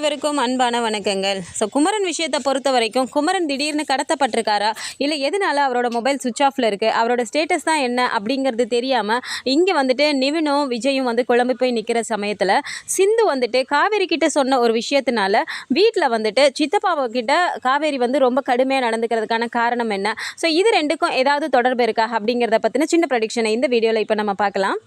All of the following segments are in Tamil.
அனைவருக்கும் அன்பான வணக்கங்கள். ஸோ குமரன் விஷயத்தை பொறுத்த வரைக்கும் குமரன் திடீர்னு கடத்தப்பட்டிருக்காரா? இல்லை எதனால அவரோட மொபைல் சுவிச் ஆஃப்ல இருக்குது அவரோட ஸ்டேட்டஸ் தான் என்ன அப்படிங்கிறது தெரியாமல் இங்கே வந்துட்டு நிவினும் விஜயும் வந்து குழம்பு போய் நிற்கிற சமயத்தில் சிந்து வந்துட்டு காவேரி கிட்ட சொன்ன ஒரு விஷயத்தினால வீட்டில் வந்துட்டு சித்தப்பாவை கிட்ட காவேரி வந்து ரொம்ப கடுமையாக நடந்துக்கிறதுக்கான காரணம் என்ன? ஸோ இது ரெண்டுக்கும் ஏதாவது தொடர்பு இருக்கா அப்படிங்கிறத பற்றின சின்ன ப்ரடிக்ஷனை இந்த வீடியோவில் இப்போ நம்ம பார்க்கலாம்.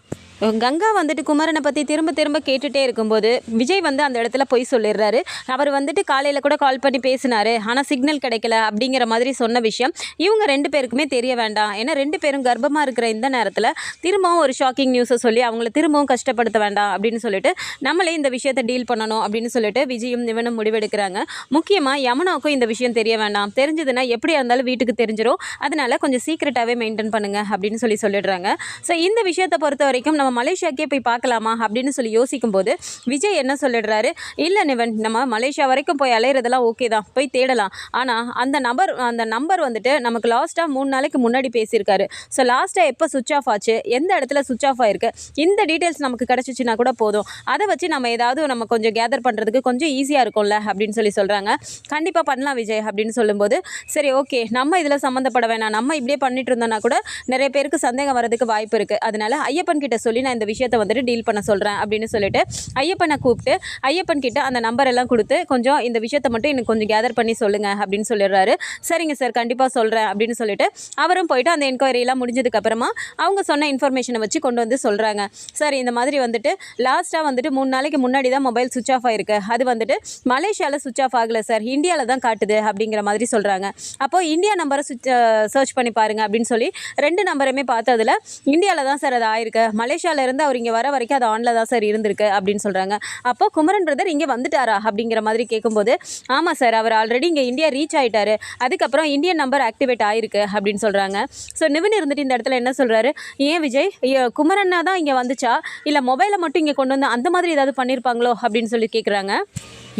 கங்கா வந்துட்டு குமரனை பற்றி திரும்ப திரும்ப கேட்டுகிட்டே இருக்கும்போது விஜய் வந்து அந்த இடத்துல போய் சொல்லிடுறாரு. அவர் வந்துட்டு காலையில் கூட கால் பண்ணி பேசினார். ஆனால் சிக்னல் கிடைக்கல அப்படிங்கிற மாதிரி சொன்ன விஷயம். இவங்க ரெண்டு பேருக்குமே தெரிய வேண்டாம். ஏன்னா ரெண்டு பேரும் கர்ப்பமாக இருக்கிற இந்த நேரத்தில் திரும்பவும் ஒரு ஷாக்கிங் நியூஸை சொல்லி அவங்கள திரும்பவும் கஷ்டப்படுத்த வேண்டாம் அப்படின்னு சொல்லிட்டு நம்மளே இந்த விஷயத்தை டீல் பண்ணணும் அப்படின்னு சொல்லிட்டு விஜயும் இவனும் முடிவெடுக்கிறாங்க. முக்கியமாக யமுனாவுக்கும் இந்த விஷயம் தெரிய வேண்டாம். தெரிஞ்சதுன்னா எப்படியா இருந்தாலும் வீட்டுக்கு தெரிஞ்சிடும் அதனால கொஞ்சம் சீக்கிரட்டாகவே மெயின்டைன் பண்ணுங்க அப்படின்னு சொல்லி சொல்லிடுறாங்க. ஸோ இந்த விஷயத்தை பொறுத்த வரைக்கும் நம்ம மலேசியாக்கே போய் பார்க்கலாமா அப்படின்னு சொல்லி யோசிக்கும் போது விஜய் என்ன சொல்லிடுறாரு இல்லை நிவன் நம்ம மலேசியா வரைக்கும் போய் அலையிறதெல்லாம் ஓகே தான் போய் தேடலாம். ஆனால் அந்த நபர் அந்த நம்பர் வந்துட்டு நமக்கு லாஸ்ட்டாக மூணு நாளைக்கு முன்னாடி பேசியிருக்காரு. ஸோ லாஸ்ட்டாக எப்போ சுவிச் ஆஃப் ஆச்சு எந்த இடத்துல சுவிச் ஆஃப் ஆயிருக்கு இந்த டீட்டெயில்ஸ் நமக்கு கிடச்சிச்சின்னா கூட போதும். அதை வச்சு நம்ம ஏதாவது நம்ம கொஞ்சம் கேதர் பண்ணுறதுக்கு கொஞ்சம் ஈஸியாக இருக்கும்ல அப்படின்னு சொல்லி சொல்கிறாங்க கண்டிப்பாக பண்ணலாம் விஜய் அப்படின்னு சொல்லும்போது சரி ஓகே நம்ம இதில் சம்மந்தப்பட வேணாம். நம்ம இப்படியே பண்ணிட்டு இருந்தோம்னா கூட நிறைய பேருக்கு சந்தேகம் வரதுக்கு வாய்ப்பு இருக்குது அதனால ஐயப்பன் கிட்ட சொல்லி நான் இந்த விஷயத்தை வந்துட்டு டீல் பண்ண சொல்கிறேன் அப்படின்னு சொல்லிட்டு ஐயப்பனை கூப்பிட்டு ஐயப்பன் கிட்ட அந்த நம்பர் எல்லாம் கொடுத்து கொஞ்சம் இந்த விஷயத்தை மட்டும் எனக்கு கொஞ்சம் கேதர் பண்ணி சொல்லுங்க அப்படின்னு சொல்லிடுறாரு. சரிங்க சார் கண்டிப்பாக சொல்கிறேன் அப்படின்னு சொல்லிட்டு அவரும் போயிட்டு அந்த என்கொயரியெல்லாம் முடிஞ்சதுக்கப்புறமா அவங்க சொன்ன இன்ஃபர்மேஷனை வச்சு கொண்டு வந்து சொல்கிறாங்க சார் இந்த மாதிரி வந்துட்டு லாஸ்ட்டாக வந்துட்டு மூணு நாளைக்கு முன்னாடி தான் மொபைல் சுவிச் ஆஃப் ஆயிருக்கு. அது வந்துட்டு மலேசியாவில் சுவிச் ஆஃப் ஆகலை சார் இந்தியாவில் தான் காட்டுது அப்படிங்கிற மாதிரி சொல்கிறாங்க அப்போது இந்தியா நம்பரை சுவிச் சர்ச் பண்ணி பாருங்க அப்படின்னு சொல்லி ரெண்டு நம்பருமே பார்த்ததில் இந்தியாவில் தான் சார் அது ஆயிருக்கு. மலேசியால இருந்து அவர் இங்கே வர வரைக்கும் அது ஆனில் தான் சார் இருந்திருக்கு அப்படின்னு சொல்கிறாங்க அப்போ குமரன் பிரதர் இங்கே வந்துட்டாரா அப்படிங்கிற மாதிரி கேட்கும்போது ஆமாம் சார் அவர் ஆல்ரெடி இங்கே இந்தியா ரீச் ஆகிட்டார் அதுக்கப்புறம் இந்தியன் நம்பர் ஆக்டிவேட் ஆயிருக்கு அப்படின்னு சொல்கிறாங்க ஸோ நிவின் இருந்துட்டு இந்த இடத்துல என்ன சொல்கிறாரு ஏன் விஜய்? குமரன்னா தான் இங்கே வந்துச்சா? இல்லை மொபைலை மட்டும் இங்கே கொண்டு வந்து அந்த மாதிரி ஏதாவது பண்ணியிருப்பாங்களோ அப்படின்னு சொல்லி கேட்குறாங்க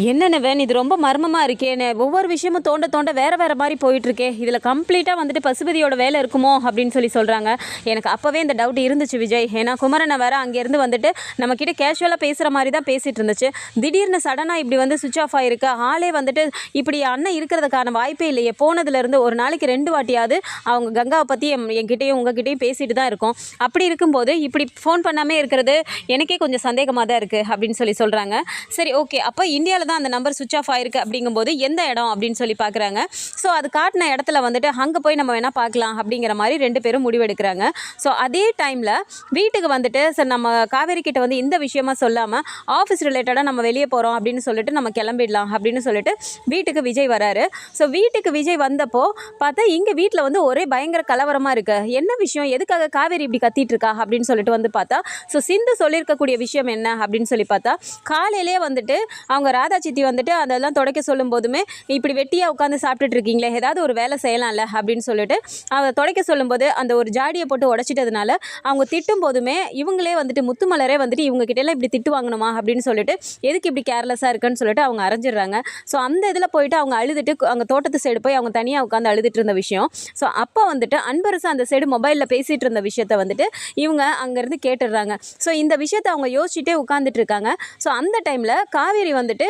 என்னென்ன இது ரொம்ப மர்மமாக இருக்கேன்னு ஒவ்வொரு விஷயமும் தோண்ட தோண்ட வேறு வேறு மாதிரி போயிட்டுருக்கே. இதில் கம்ப்ளீட்டாக வந்துட்டு பசுபதியோட வேலை இருக்குமோ அப்படின்னு சொல்லி சொல்கிறாங்க எனக்கு அப்போவே இந்த டவுட் இருந்துச்சு விஜய். ஏன்னா குமரனை வேறு அங்கேருந்து வந்துட்டு நம்மக்கிட்ட கேஷுவலாக பேசுகிற மாதிரி தான் பேசிகிட்டு இருந்துச்சு. திடீர்னு சடனாக இப்படி வந்து சுவிச் ஆஃப் ஆயிருக்கு. ஆளே வந்துட்டு இப்படி அண்ணன் இருக்கிறதுக்கான வாய்ப்பே இல்லையே. போனதுலேருந்து ஒரு நாளைக்கு ரெண்டு வாட்டியாவது அவங்க கங்காவை பற்றி என் என்கிட்டயும் உங்ககிட்டயும் பேசிட்டு தான் இருக்கோம். அப்படி இருக்கும்போது இப்படி ஃபோன் பண்ணாமே இருக்கிறது எனக்கே கொஞ்சம் சந்தேகமாக தான் இருக்குது அப்படின்னு சொல்லி சொல்கிறாங்க சரி ஓகே அப்போ இந்தியாவில் தான் அந்த நம்பர் சுவிச் ஆஃப் ஆயிருக்கு அப்படிங்கும்போது எந்த இடம் அப்படின்னு சொல்லி பார்க்குறாங்க. ஸோ அது காட்டின இடத்துல வந்துட்டு அங்கே போய் நம்ம வேணால் பார்க்கலாம் அப்படிங்கிற மாதிரி ரெண்டு பேரும் முடிவெடுக்கிறாங்க. ஸோ அதே டைமில் வீட்டுக்கு வந்துட்டு சார் நம்ம காவேரி கிட்ட வந்து இந்த விஷயமா சொல்லாமல் ஆஃபீஸ் ரிலேட்டடாக நம்ம வெளியே போகிறோம் அப்படின்னு சொல்லிட்டு நம்ம கிளம்பிடலாம் அப்படின்னு சொல்லிட்டு வீட்டுக்கு விஜய் வராரு. ஸோ வீட்டுக்கு விஜய் வந்தப்போ பார்த்தா இங்கே வீட்டில் வந்து ஒரே பயங்கர கலவரமாக இருக்குது என்ன விஷயம்? எதுக்காக காவேரி இப்படி கத்திட்டு இருக்கா அப்படின்னு சொல்லிட்டு வந்து பார்த்தா ஸோ சிந்து சொல்லியிருக்கக்கூடிய விஷயம் என்ன அப்படின்னு சொல்லி பார்த்தா காலையிலே வந்துட்டு அவங்க ராதா சித்தி வந்துட்டு அதெல்லாம் தொடக்க சொல்லும் போதுமே இப்படி வெட்டியாக உட்காந்து சாப்பிட்டுட்டு இருக்கீங்களே ஏதாவது ஒரு வேலை செய்யலாம்ல அப்படின்னு சொல்லிட்டு அவ தொடக்க சொல்லும்போது அந்த ஒரு ஜாடியை போட்டு உடைச்சிட்டதுனால அவங்க திட்டும் போதுமே இவங்களே வந்துட்டு முத்துமலரே வந்துட்டு இவங்க கிட்ட எல்லாம் இப்படி திட்டு வாங்கணுமா அப்படின்னு சொல்லிட்டு எதுக்கு இப்படி கேர்லெஸ்ஸாக இருக்குன்னு சொல்லிட்டு அவங்க அரைஞ்சிடுறாங்க. ஸோ அந்த இதில் போயிட்டு அவங்க அழுதுட்டு அங்கே தோட்டத்து சைடு போய் அவங்க தனியாக உட்காந்து அழுதுட்டு இருந்த விஷயம். ஸோ அப்போ வந்துட்டு அன்பரசு அந்த சைடு மொபைலில் பேசிகிட்டு இருந்த விஷயத்த வந்துட்டு இவங்க அங்கேருந்து கேட்டுடுறாங்க. ஸோ இந்த விஷயத்த அவங்க யோசிச்சுட்டே உட்காந்துட்டு இருக்காங்க ஸோ அந்த டைமில் காவேரி வந்துட்டு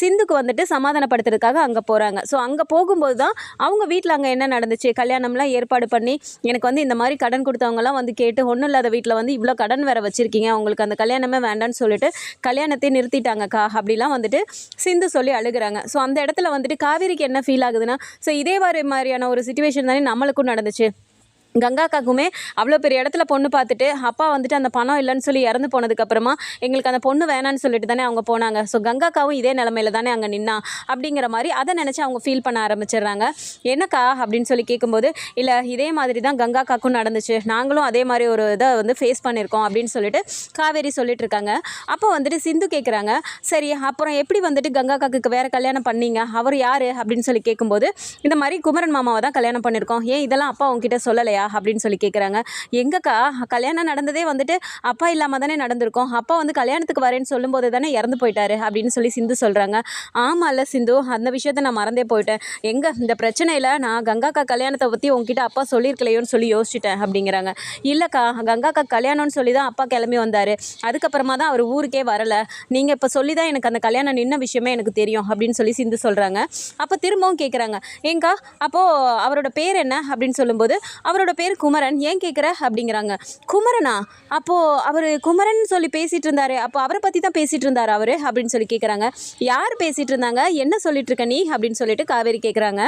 சிந்துக்கு வந்துட்டு சமாதானப்படுத்துறதுக்காக அங்கே போகிறாங்க ஸோ அங்கே போகும்போது தான் அவங்க வீட்டில் அங்கே என்ன நடந்துச்சு? கல்யாணம்லாம் ஏற்பாடு பண்ணி எனக்கு வந்து இந்த மாதிரி கடன் கொடுத்தவங்கலாம் வந்து கேட்டு ஒன்றும் இல்லாத வீட்டில் வந்து இவ்வளோ கடன் வேறு வச்சுருக்கீங்க. அவங்களுக்கு அந்த கல்யாணமே வேண்டான்னு சொல்லிட்டு கல்யாணத்தை நிறுத்திட்டாங்கக்கா அப்படிலாம் வந்துட்டு சிந்து சொல்லி அழுகுறாங்க. ஸோ அந்த இடத்துல வந்துட்டு காவேரிக்கு என்ன ஃபீல் ஆகுதுன்னா ஸோ இதே மாதிரி மாதிரியான ஒரு சுச்சுவேஷன் தானே நம்மளுக்கும் நடந்துச்சு. கங்காக்காக்குமே அவ்வளோ பெரிய இடத்துல பொண்ணு பார்த்துட்டு அப்பா வந்துட்டு அந்த பணம் இல்லைன்னு சொல்லி இறந்து போனதுக்கப்புறமா எங்களுக்கு அந்த பொண்ணு வேணான்னு சொல்லிட்டு தானே அவங்க போனாங்க. ஸோ கங்காக்காவும் இதே நிலமையில தானே அங்கே நின்னா. அப்படிங்கிற மாதிரி அதை நினச்சி அவங்க ஃபீல் பண்ண ஆரம்பிச்சிடுறாங்க. என்னக்கா? அப்படின்னு சொல்லி கேட்கும்போது இல்லை இதே மாதிரி தான் கங்காக்காக்கும் நடந்துச்சு. நாங்களும் அதே மாதிரி ஒரு இதை வந்து ஃபேஸ் பண்ணியிருக்கோம். அப்படின்னு சொல்லிட்டு காவேரி சொல்லிட்டு இருக்காங்க. அப்போ வந்துட்டு சிந்து கேட்குறாங்க சரி அப்புறம் எப்படி வந்துட்டு கங்காக்காக்கு வேறு கல்யாணம் பண்ணீங்க? அவர் யார்? அப்படின்னு சொல்லி கேட்கும்போது இந்த மாதிரி குமரன் மாமாவை தான் கல்யாணம் பண்ணியிருக்கோம். ஏன் இதெல்லாம் அப்பா உங்ககிட்ட சொல்லலையா? இல்லையா அப்படின்னு சொல்லி கேட்குறாங்க எங்கக்கா? கல்யாணம் நடந்ததே வந்துட்டு அப்பா இல்லாமல் தானே நடந்திருக்கோம். அப்பா வந்து கல்யாணத்துக்கு வரேன்னு சொல்லும்போது தானே இறந்து போயிட்டாரு அப்படின்னு சொல்லி சிந்து சொல்கிறாங்க ஆமாம்ல சிந்து அந்த விஷயத்த நான் மறந்தே போயிட்டேன். எங்கே இந்த பிரச்சனையில் நான் கங்காக்கா கல்யாணத்தை பற்றி உங்ககிட்ட அப்பா சொல்லியிருக்கலையோன்னு சொல்லி யோசிச்சிட்டேன் அப்படிங்கிறாங்க. இல்லைக்கா கங்காக்கா கல்யாணம்னு சொல்லி தான் அப்பா கிளம்பி வந்தார். அதுக்கப்புறமா தான் அவர் ஊருக்கே வரலை. நீங்கள் இப்போ சொல்லி தான் எனக்கு அந்த கல்யாணம் நின்ன விஷயமே எனக்கு தெரியும் அப்படின்னு சொல்லி சிந்து சொல்கிறாங்க அப்போ திரும்பவும் கேட்குறாங்க ஏங்கா அப்போது அவரோட பேர் என்ன அப்படின்னு சொல்லும்போது அவரோட பேர் குமரன். ஏன் கேட்குற அப்படிங்கிறாங்க. குமரனா? அப்போது அவர் குமரன் சொல்லி பேசிகிட்டு இருந்தாரு அப்போ அவரை பற்றி தான் பேசிகிட்டு இருந்தார் அவர் அப்படின்னு சொல்லி கேட்குறாங்க யார் பேசிகிட்டு இருந்தாங்க என்ன சொல்லிட்டு இருக்க நீ? அப்படின்னு சொல்லிட்டு காவேரி கேட்குறாங்க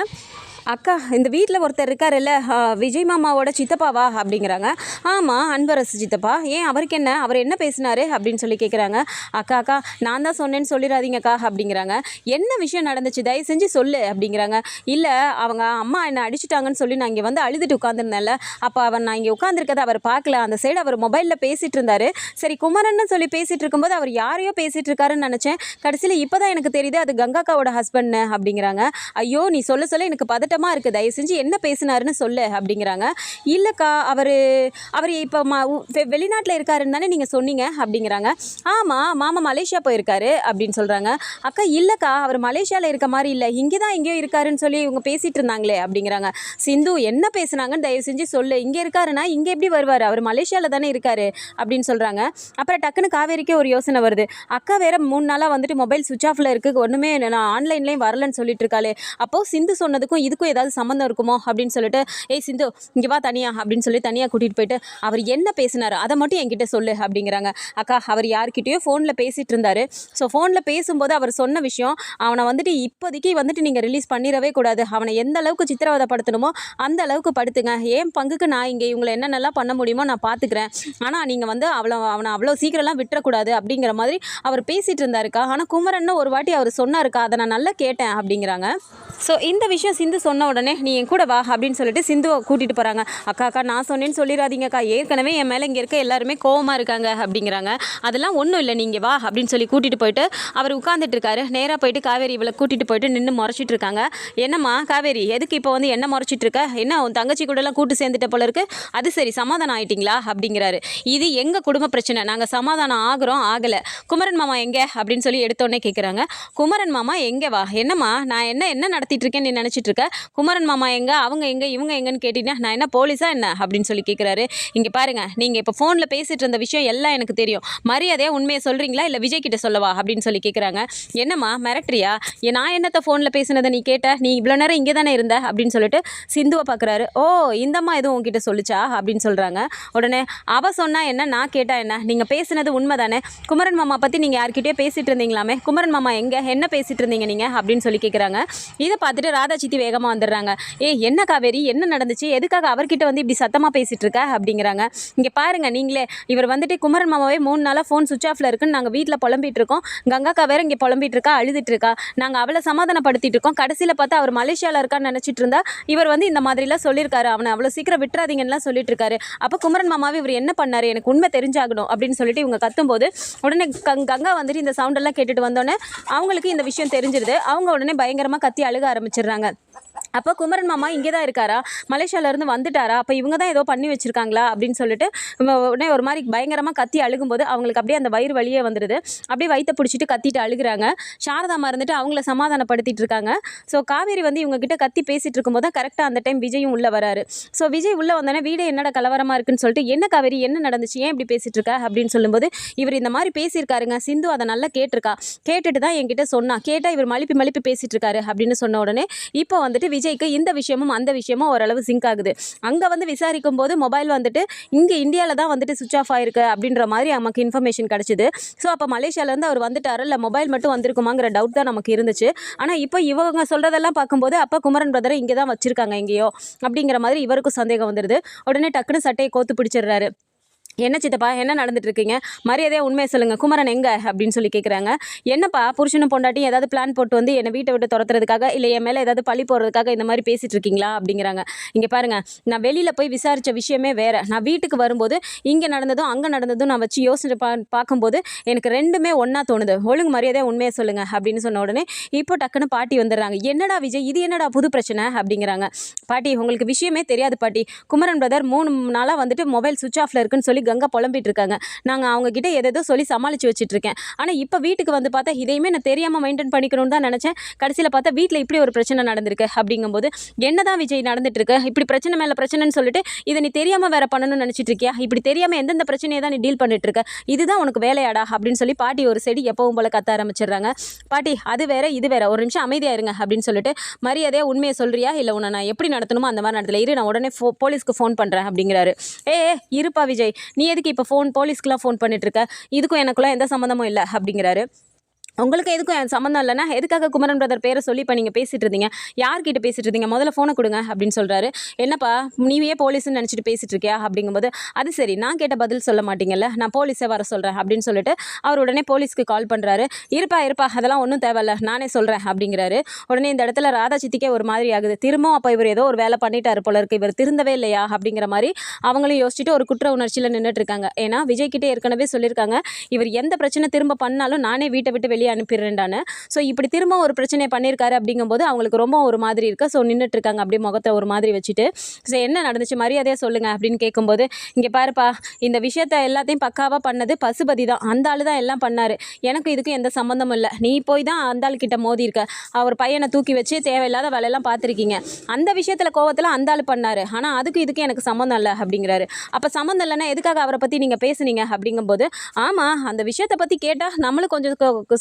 அக்கா இந்த வீட்டில் ஒருத்தர் இருக்காருல்ல ஆ, விஜய் மாமாவோட சித்தப்பாவா அப்படிங்கிறாங்க. ஆமாம் அன்பரசு சித்தப்பா. ஏன் அவருக்கு என்ன? அவர் என்ன பேசினாரு அப்படின்னு சொல்லி கேட்குறாங்க அக்கா அக்கா நான் தான் சொன்னேன்னு சொல்லிடாதீங்கக்கா அப்படிங்கிறாங்க. என்ன விஷயம் நடந்துச்சு? தயவு செஞ்சு சொல்லு அப்படிங்கிறாங்க. இல்லை அவங்க அம்மா என்னை அடிச்சிட்டாங்கன்னு சொல்லி நான் இங்கே வந்து அழுதுட்டு உட்காந்துருந்தேன்ல அப்போ அவர் நான் இங்கே உட்காந்துருக்கதை அவர் பார்க்கல. அந்த சைடு அவர் மொபைலில் பேசிகிட்டு இருந்தார் சரி குமரன்னு சொல்லி பேசிகிட்டு இருக்கும்போது அவர் யாரையோ பேசிகிட்டு இருக்காருன்னு நினச்சேன். கடைசியில் இப்போ தான் எனக்கு தெரியுது அது கங்காக்காவோட ஹஸ்பண்ட் அப்படிங்கிறாங்க. ஐயோ நீ சொல்ல சொல்ல எனக்கு பதட்டமாக இருக்குது தயவு செஞ்சு என்ன பேசினாருன்னு சொல்லு அப்படிங்கிறாங்க. இல்லைக்கா அவர் அவர் இப்போ மா வெளிநாட்டில் இருக்காருன்னு தானே நீங்கள் சொன்னீங்க அப்படிங்கிறாங்க. ஆமாம் மாமா மலேசியா போயிருக்காரு அப்படின்னு சொல்கிறாங்க அக்கா இல்லைக்கா அவர் மலேசியாவில் இருக்க மாதிரி இல்லை. இங்கே தான் எங்கேயோ இருக்காருன்னு சொல்லி இவங்க பேசிகிட்டு இருந்தாங்களே அப்படிங்கிறாங்க. சிந்து என்ன பேசுனாங்கன்னு தயவு செஞ்சு சொல்லு. இங்கே இருக்காருன்னா இங்கே எப்படி வருவார்? அவர் மலேசியாவில் தானே இருக்காரு அப்படின்னு சொல்கிறாங்க அப்புறம் டக்குன்னு காவேரிக்கே ஒரு யோசனை வருது. அக்கா வேற மூணு நாளாக வந்துட்டு மொபைல் சுவிச் ஆஃபில் இருக்குது ஒன்றுமே நான் ஆன்லைன்லேயும் வரலன்னு சொல்லிட்டு இருக்காளே. அப்போது சிந்து சொன்னதுக்கும் இதுக்கும் ஏதாவது சம்மந்தம் இருக்குமோ அப்படின்னு சொல்லிட்டு ஏய் சிந்து இங்கே வா தனியா அப்படின்னு சொல்லி தனியாக கூட்டிகிட்டு போயிட்டு அவர் என்ன பேசினார் அதை மட்டும் என்கிட்ட சொல்லு அப்படிங்கிறாங்க. அக்கா அவர் யார்கிட்டயோ ஃபோனில் பேசிகிட்டு இருந்தாரு. ஸோ ஃபோனில் பேசும்போது அவர் சொன்ன விஷயம் அவனை வந்துட்டு இப்போதைக்கு வந்துட்டு நீங்கள் ரிலீஸ் பண்ணிடவே கூடாது. அவனை எந்த அளவுக்கு சித்திரவதைப்படுத்தணுமோ அந்த அளவுக்கு படுத்துங்க. ஏன் பங்குக்கு நான் இங்கே இவங்களை என்னென்னலாம் பண்ண முடியுமோ நான் பார்த்துக்கிறேன் ஆனால் நீங்கள் வந்து அவ்வளோ அவனை அவ்வளோ சீக்கிரம்லாம் விட்டுறக்கூடாது அப்படிங்கிற மாதிரி அவர் பேசிகிட்டு இருந்தாருக்கா. ஆனால் குமரன்னு ஒரு வாட்டி அவர் சொன்னாருக்கா அதை நான் நல்லா கேட்டேன் அப்படிங்கிறாங்க. ஸோ இந்த விஷயம் சிந்து சொன்ன உடனே நீ என் கூட வா அப்படின்னு சொல்லிட்டு சிந்துவை கூட்டிகிட்டு போகிறாங்க அக்கா அக்கா நான் சொன்னேன்னு சொல்லிடாதீங்கக்கா ஏற்கனவே என் மேலே இங்கே இருக்க எல்லாருமே கோவமாக இருக்காங்க அப்படிங்கிறாங்க. அதெல்லாம் ஒன்றும் இல்லை நீங்கள் வா அப்படின்னு சொல்லி கூட்டிகிட்டு போயிட்டு அவர் உட்காந்துட்டு இருக்காரு. நேராக போயிட்டு காவேரி இவளை கூட்டிகிட்டு போயிட்டு நின்று முறைச்சிட்டு இருக்காங்க. என்னம்மா காவேரி எதுக்கு இப்போ வந்து என்ன முறைச்சிட்டு இருக்க? என்ன உன் தங்கச்சி கூடலாம் கூட்டு சேர்ந்துட்ட போல இருக்கு? அது சரி சமாதானம் ஆயிட்டீங்களா? அப்படிங்கிறாரு. இது எங்கள் குடும்ப பிரச்சனை? நாங்கள் சமாதானம் ஆகுறோம் ஆகலை. குமரன் மாமா எங்கே? அப்படின்னு சொல்லி எடுத்தோடனே கேட்குறாங்க குமரன் மாமா எங்கே வா? என்னம்மா? நான் என்ன என்ன நடத்திட்டு இருக்கேன்னு நீ நினச்சிட்டு இருக்க? குமரன் மாமா எங்கே? அவங்க எங்கே? இவங்க எங்கன்னு கேட்டீங்கன்னா நான் என்ன போலீஸா என்ன? அப்படின்னு சொல்லி கேட்குறாரு இங்கே பாருங்க நீங்கள் இப்போ ஃபோனில் பேசிட்டு இருந்த விஷயம் எல்லாம் எனக்கு தெரியும். மரியாதையாக உண்மையை சொல்கிறீங்களா இல்லை விஜய் கிட்ட சொல்லவா? அப்படின்னு சொல்லி கேட்குறாங்க என்னம்மா மிரட்டுறியா? ஏ, நான் என்னத்த ஃபோனில் பேசினதை நீ கேட்ட? நீ இவ்வளோ நேரம் இங்கே தானே இருந்த? அப்படின்னு சொல்லிட்டு சிந்துவை பார்க்குறாரு ஓ இந்தம்மா எதுவும் உங்ககிட்ட சொல்லிச்சா? அப்படின்னு சொல்கிறாங்க உடனே அவ சொன்னா என்ன நான் கேட்டா என்ன? நீங்கள் பேசினது உண்மை தானே குமரன் மாமா பற்றி நீங்கள் யார்கிட்டயே பேசிட்டு இருந்தீங்களாமே? குமரன் மாமா எங்கே? என்ன பேசிட்டு இருந்தீங்க நீங்கள் அப்படின்னு சொல்லி கேட்குறாங்க இதை பார்த்துட்டு ராதா சித்தி வேகமாக வந்துடுறாங்க. ஏ என்ன காவேரி? என்ன நடந்துச்சு? எதுக்காக அவர்கிட்ட வந்து இப்படி சத்தமாக பேசிகிட்டு இருக்க? அப்படிங்கிறாங்க. இங்கே பாருங்க நீங்களே. இவர் வந்துட்டு குமரன் மாமாவே மூணு நாளாக ஃபோன் சுவிச் ஆஃப்ல இருக்குன்னு நாங்கள் வீட்டில் புலம்பிட்டு இருக்கோம். கங்காக்கா வேற இங்கே புலம்பிட்டு இருக்கா? அழுதுட்டு இருக்கா? நாங்கள் அவளை சமாதானப்படுத்திட்டு இருக்கோம். கடைசியில் பார்த்தா அவர் மலேசியாவில் இருக்கான்னு நினச்சிட்டு இருந்தா இவர் வந்து இந்த மாதிரிலாம் சொல்லியிருக்காரு. அவனை அவ்வளோ சீக்கிரம் விட்டுறாதீங்கன்னுலாம் சொல்லிட்டு இருக்காரு. அப்போ குமரன் மாமாவே இவர் என்ன பண்ணார்? எனக்கு உண்மை தெரிஞ்சாகணும் அப்படின்னு சொல்லிட்டு இவங்க கத்தும்போது உடனே கங் கங்கா வந்துட்டு இந்த சவுண்டெல்லாம் கேட்டுட்டு வந்தோடனே அவங்களுக்கு இந்த விஷயம் தெரிஞ்சிருது. அவங்க உடனே பயங்கரமாக கத்தி அழுக ஆரம்பிச்சிடுறாங்க. அப்போ குமரன் மாமா இங்கே தான் இருக்காரா மலேசியாவிலேருந்து வந்துட்டாரா? அப்போ இவங்க தான் ஏதோ பண்ணி வச்சுருக்காங்களா? அப்படின்னு சொல்லிட்டு உடனே ஒரு மாதிரி பயங்கரமாக கத்தி அழுகும்போது அவங்களுக்கு அப்படியே அந்த வயிறு வழியே வந்துடுது அப்படியே வயிற்ற பிடிச்சிட்டு கத்திட்டு அழுகுறாங்க. சாரதாமா இருந்துட்டு அவங்கள சமாதானப்படுத்திட்டு இருக்காங்க. ஸோ காவேரி வந்து இவங்ககிட்ட கத்தி பேசிகிட்டு இருக்கும்போது தான் கரெக்டாக அந்த டைம் விஜயும் உள்ளே வராரு. ஸோ விஜய் உள்ளே வந்தோடனே வீடு என்னடா கலவரமாக இருக்குன்னு சொல்லிட்டு என்ன காவேரி என்ன நடந்துச்சு? ஏன் இப்படி பேசிகிட்டு இருக்கா? அப்படின்னு சொல்லும்போது இவர் இந்த மாதிரி பேசியிருக்காருங்க. சிந்து அதை நல்லா கேட்டிருக்கா. கேட்டுட்டு தான் என்கிட்ட சொன்னா. கேட்டால் இவர் மலிப்பி மலிப்பி பேசிகிட்டு இருக்காரு அப்படின்னு சொன்ன உடனே இப்போ வந்துட்டு விஜய்க்கு இந்த விஷயமும் அந்த விஷயமும் ஓரளவு சிங்க் ஆகுது. அங்கே வந்து விசாரிக்கும் போது மொபைல் வந்துட்டு இங்கே இந்தியாவில் தான் வந்துட்டு சுவிச் ஆஃப் ஆயிருக்கு அப்படின்ற மாதிரி நமக்கு இன்ஃபர்மேஷன் கிடச்சிது. ஸோ அப்போ மலேசியாவிலேருந்து அவர் வந்துட்டாரு. இல்லை மொபைல் மட்டும் வந்திருக்குமாங்கிற டவுட் தான் நமக்கு இருந்துச்சு. ஆனால் இப்போ இவங்க சொல்கிறதெல்லாம் பார்க்கும்போது அப்போ குமரன் பிரதரை இங்கே தான் வச்சுருக்காங்க எங்கேயோ அப்படிங்கிற மாதிரி இவருக்கும் சந்தேகம் வந்துடுது உடனே டக்குன்னு சட்டையை கோத்து பிடிச்சிடுறாரு. என்ன சித்தப்பா என்ன நடந்துட்டு இருக்கீங்க மரியாதையாக உண்மையை சொல்லுங்க. குமரன் எங்க? அப்படின்னு சொல்லி கேட்குறாங்க என்னப்பா புருஷனும் பொண்டாட்டி ஏதாவது பிளான் போட்டு வந்து என்னை வீட்டை விட்டு துரத்துறதுக்காக இல்லை என் மேலே ஏதாவது பழி போடுறதுக்காக இந்த மாதிரி பேசிட்டு இருக்கீங்களா அப்படிங்கிறாங்க. இங்கே பாருங்க நான் வெளியில் போய் விசாரித்த விஷயமே வேற. நான் வீட்டுக்கு வரும்போது இங்கே நடந்ததும் அங்கே நடந்ததும் நான் வச்சு யோசனை பா பார்க்கும்போது எனக்கு ரெண்டுமே ஒன்றா தோணுது. ஒழுங்கு மரியாதையாக உண்மையை சொல்லுங்க அப்படின்னு சொன்ன உடனே இப்போ டக்குன்னு பாட்டி வந்துடுறாங்க. என்னடா விஜய் இது என்னடா புது பிரச்சனை? அப்படிங்கிறாங்க. பாட்டி உங்களுக்கு விஷயமே தெரியாது பாட்டி. குமரன் பிரதர் மூணு நாளாக வந்துட்டு மொபைல் சுவிச் ஆஃப்ல இருக்குன்னு சொல்லி கங்கா புலம்பிட்டு இருக்காங்க நாங்கள் அவங்க கிட்ட எதோ சொல்லி சமாளித்து வச்சுட்டு இருக்கேன் ஆனால் இப்போ வீட்டுக்கு வந்து பார்த்தா இதையுமே நான் தெரியாமல் மெயின்டைன் பண்ணிக்கணும்னு தான் நினச்சேன். கடைசியில் பார்த்தா வீட்டில் இப்படி ஒரு பிரச்சனை நடந்திருக்கு அப்படிங்கும்போது என்னதான் விஜய் நடந்துட்டு இருக்கு இப்படி பிரச்சனை மேலே பிரச்சனைன்னு சொல்லிட்டு இதை நீ தெரியாமல் வேற பண்ணணும்னு நினச்சிட்டு இருக்கியா இப்படி தெரியாமல் எந்தெந்த பிரச்சனையை தான் நீ டீல் பண்ணிட்டு இருக்க இதுதான் உனக்கு வேலையாடா அப்படின்னு சொல்லி பாட்டி ஒரு செடி எப்பவும் போல கத்த ஆரம்பிச்சிடுறாங்க. பாட்டி அது வேற இது வேற ஒரு நிமிஷம் அமைதியாயிருங்க அப்படின்னு சொல்லிட்டு மரியாதையா உண்மையை சொல்றியா? இல்லை உன்னை நான் எப்படி நடத்தணுமோ அந்த மாதிரி நடத்தல. இரு நான் உடனே ஃபோ போலீஸ்க்கு ஃபோன் பண்ணுறேன் அப்படிங்கிறாரு. ஏ, இருப்பா விஜய். நீ எதுக்கு இப்போ ஃபோன் போலீஸ்க்குலாம் ஃபோன் பண்ணிட்டுருக்க இதுக்கும் எனக்குலாம் எந்த சம்மந்தமும் இல்லை அப்படிங்கிறாரு. உங்களுக்கு எதுக்கும் என் சம்மந்தம் இல்லைன்னா எதுக்காக குமரன் பிரதர் பேரை சொல்லி இப்போ நீங்கள் பேசிட்டு இருந்தீங்க? யார்கிட்ட பேசிகிட்டு இருந்தீங்க? முதல்ல ஃபோனை கொடுங்க அப்படின்னு சொல்கிறாரு என்னப்பா நீவே போலீஸ்னு நினச்சிட்டு பேசிகிட்டு இருக்கியா? அப்படிங்கும்போது அது சரி நான் கேட்ட பதில் சொல்ல மாட்டீங்கல்ல நான் போலீஸை வர சொல்கிறேன் அப்படின்னு சொல்லிட்டு அவர் உடனே போலீஸ்க்கு கால் பண்ணுறாரு இருப்பா இருப்பா அதெல்லாம் ஒன்றும் தேவையில்ல நானே சொல்கிறேன் அப்படிங்கிறாரு. உடனே இந்த இடத்துல ராதா சித்திக்கே ஒரு மாதிரி ஆகுது. திரும்பவும் அப்போ இவர் ஏதோ ஒரு வேலை பண்ணிட்டாரு போல இருக்கு இவர் திருந்தவே இல்லையா அப்படிங்கிற மாதிரி அவங்களும் யோசிச்சுட்டு ஒரு குற்ற உணர்ச்சியில் நின்றுட்டு இருக்காங்க. ஏன்னா விஜய்கிட்டே ஏற்கனவே சொல்லியிருக்காங்க இவர் எந்த பிரச்சனை திரும்ப பண்ணாலும் நானே வீட்டை விட்டு வெளியே வெளியே அனுப்பிடுறேன்டான்னு. ஸோ இப்படி திரும்ப ஒரு பிரச்சனையை பண்ணியிருக்காரு அப்படிங்கும்போது அவங்களுக்கு ரொம்ப ஒரு மாதிரி இருக்குது ஸோ நின்றுட்டுருக்காங்க அப்படியே முகத்தை ஒரு மாதிரி வச்சுட்டு. ஸோ என்ன நடந்துச்சு? மரியாதையாக சொல்லுங்கள் அப்படின்னு கேட்கும்போது இங்கே பாருப்பா இந்த விஷயத்த எல்லாத்தையும் பக்காவாக பண்ணது பசுபதி தான். அந்த ஆள் தான் எல்லாம் பண்ணார். எனக்கு இதுக்கும் எந்த சம்மந்தமும் இல்லை. நீ போய் தான் அந்த ஆள் கிட்ட மோதி இருக்க. அவர் பையனை தூக்கி வச்சு தேவையில்லாத வேலையெல்லாம் பார்த்துருக்கீங்க. அந்த விஷயத்தில் கோவத்தில் அந்த ஆள் பண்ணார். ஆனால் அதுக்கும் இதுக்கும் எனக்கு சம்மந்தம் இல்லை. அப்படிங்கிறாரு. அப்போ சம்மந்தம் இல்லைன்னா எதுக்காக அவரை பற்றி நீங்கள் பேசுனீங்க? அப்படிங்கும்போது ஆமாம் அந்த விஷயத்தை பற்றி கேட்டால் நம்மளும் கொஞ்சம்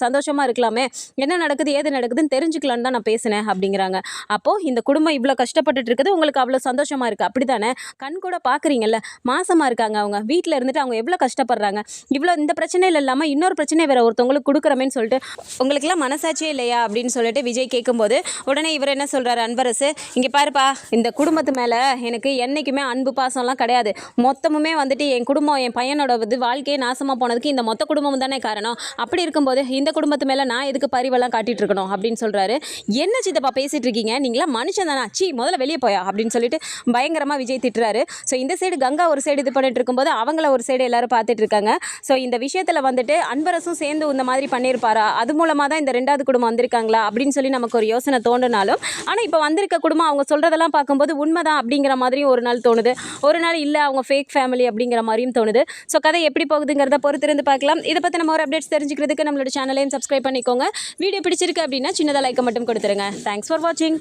சந்தோஷமாக இருக்கலாமே. என்ன நடக்குது ஏது நடக்குதுன்னு தெரிஞ்சுக்கலான்னு தான் நான் பேசினேன் அப்படிங்கிறாங்க. அப்போது இந்த குடும்பம் இவ்வளோ கஷ்டப்பட்டுட்டு இருக்குது உங்களுக்கு அவ்வளோ சந்தோஷமாக இருக்குது அப்படி தானே கண் கூட பார்க்குறீங்கல்ல மாசமாக இருக்காங்க அவங்க. வீட்டில் இருந்துட்டு அவங்க எவ்வளோ கஷ்டப்படுறாங்க? இவ்வளோ இந்த பிரச்சனையில் இல்லாமல் இன்னொரு பிரச்சனை வேறு ஒருத்தவங்களுக்கு கொடுக்குறமேன்னு சொல்லிட்டு உங்களுக்குலாம் மனசாட்சியே இல்லையா அப்படின்னு சொல்லிட்டு விஜய் கேட்கும்போது உடனே இவர் என்ன சொல்கிறாரு அன்பரசு? இங்கே பாருப்பா இந்த குடும்பத்து மேலே எனக்கு என்றைக்குமே அன்பு பாசம்லாம் கிடையாது. மொத்தமுமே வந்துட்டு என் குடும்பம் என் பையனோட இது வாழ்க்கையே நாசமாக போனதுக்கு இந்த மொத்த குடும்பம் தானே காரணம். அப்படி இருக்கும்போது இந்த குடும்பத்து மேலே நான் எதுக்கு பரிவெல்லாம் காட்டிட்டு இருக்கணும் அப்படின்னு சொல்கிறாரு என்ன சித்தப்பா பேசிகிட்டு இருக்கீங்க? நீங்களாம் மனுஷன் தானா? சி முதல்ல வெளியே போயா? அப்படின்னு சொல்லிட்டு பயங்கரமாக விஜய் திட்டுறாரு. ஸோ இந்த சைடு கங்கா ஒரு சைடு இது பண்ணிட்டு இருக்கும்போது அவங்கள ஒரு சைடு எல்லாரும் பார்த்துட்டு இருக்காங்க. ஸோ இந்த விஷயத்தில் வந்துட்டு அன்பரசும் சேர்ந்து இந்த மாதிரி பண்ணியிருப்பாரா அது மூலமாக தான் இந்த ரெண்டாவது குடும்பம் வந்திருக்காங்களா? அப்படின்னு சொல்லி நமக்கு ஒரு யோசனை தோணுனாலும் ஆனால் இப்போ வந்திருக்க குடும்பம் அவங்க சொல்கிறதெல்லாம் பார்க்கும்போது உண்மைதான் அப்படிங்கிற மாதிரியும் ஒரு நாள் தோணுது. ஒரு நாள் இல்லை அவங்க ஃபேக் ஃபேமிலி அப்படிங்கிற மாதிரியும் தோணுது. ஸோ கதை எப்படி போகுதுங்கிறத பொறுத்திருந்து பார்க்கலாம். இதை பற்றி நம்ம ஒரு அப்டேட்ஸ் தெரிஞ்சுக்கிறதுக்கு நம்மளோட சேனலையும் சப்ஸ்கிரைப் பண்ணிக்கோங்க. வீடியோ பிடிச்சிருக்கு அப்படின்னா சின்னதாக லைக்கை மட்டும் கொடுத்துருங்க. தேங்க்ஸ் ஃபார் வாட்சிங்